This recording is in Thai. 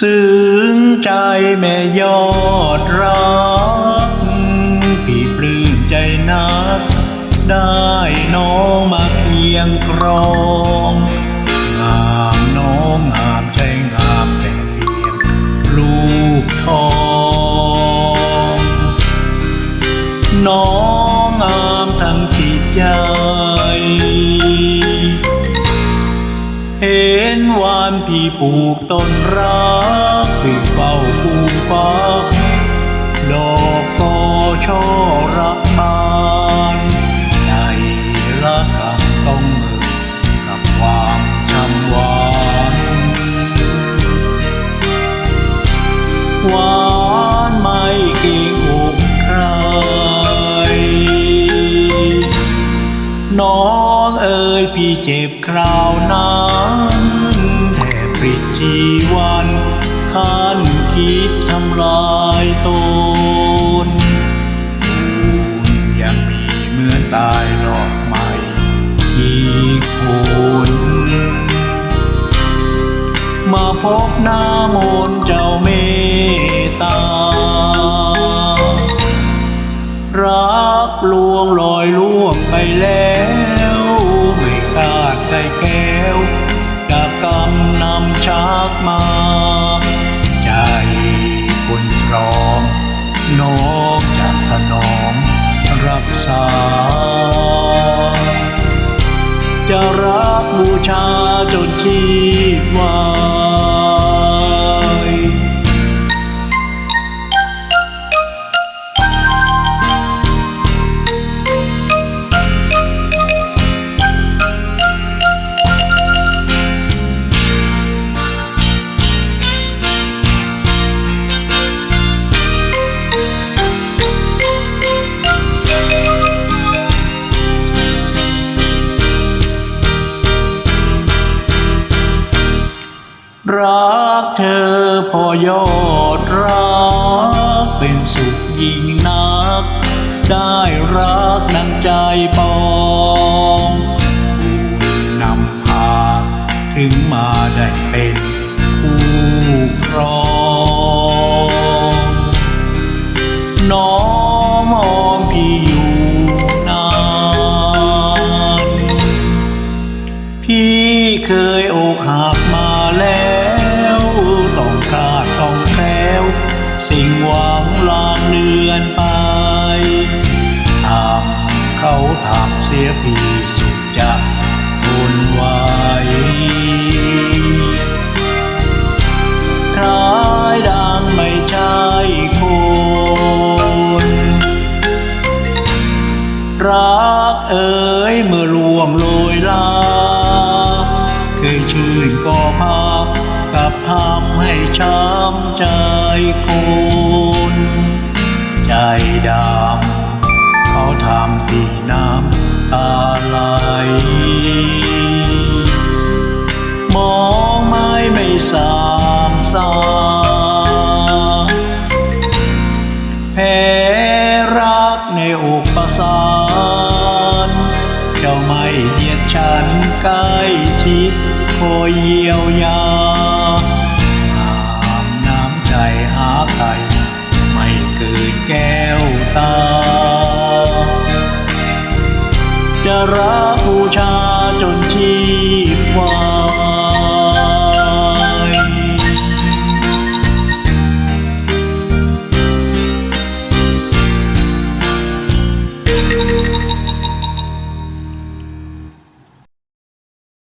ซึ้งใจแม่ยอดรัก พี่ปลื้มใจนัก ได้น้องมาเคียงครอง วานพี่ปลูกต้นรักพี่เฝ้าปูฟ้าดอกกอช่อรักบานใจละกำต้องมือกับความช้ำหวานหวานไม่เกรงอกใคร น้องเอ๋ยพี่เจ็บคราวนั้น ชีวันขันคิดทำลายตนคุณยังมีเมื่อตายหลอกใหม่อีกคนมาพบหน้ามนต์เจ้าเมตตา รักลวงลอยล่วงไปแล้ว ไม่คาดไกลแก้วจากกำนำ ชักมา ใจคนพร้อมนอกจากถนอมรักษา จะรักบูชาจนชีวา รักเธอพอยอดรักเป็นสุขยิ่งนัก ได้รักดังใจปองคูนำพาถึงมาได้เป็นคู่ครองน้องมองพี่อยู่นานพี่เคยอกหักมา อนไปทำเขาทำเสียพี่สุดจะทนไหวคล้ายดังไม่ใช่คนรักเอ๋ยเมื่อล่วงโรยลา เคยชื่นก็พากับทำให้ช้ำใจคน ใจดำเขาทำที่น้ำตาไหลมองไม่ไม่สางสาแพ้รักในอกประสานเจ้าไม่เดียดฉันใกล้ชิดคอยเยียวยาหามน้ำใจหาใครไม่ ราบูชา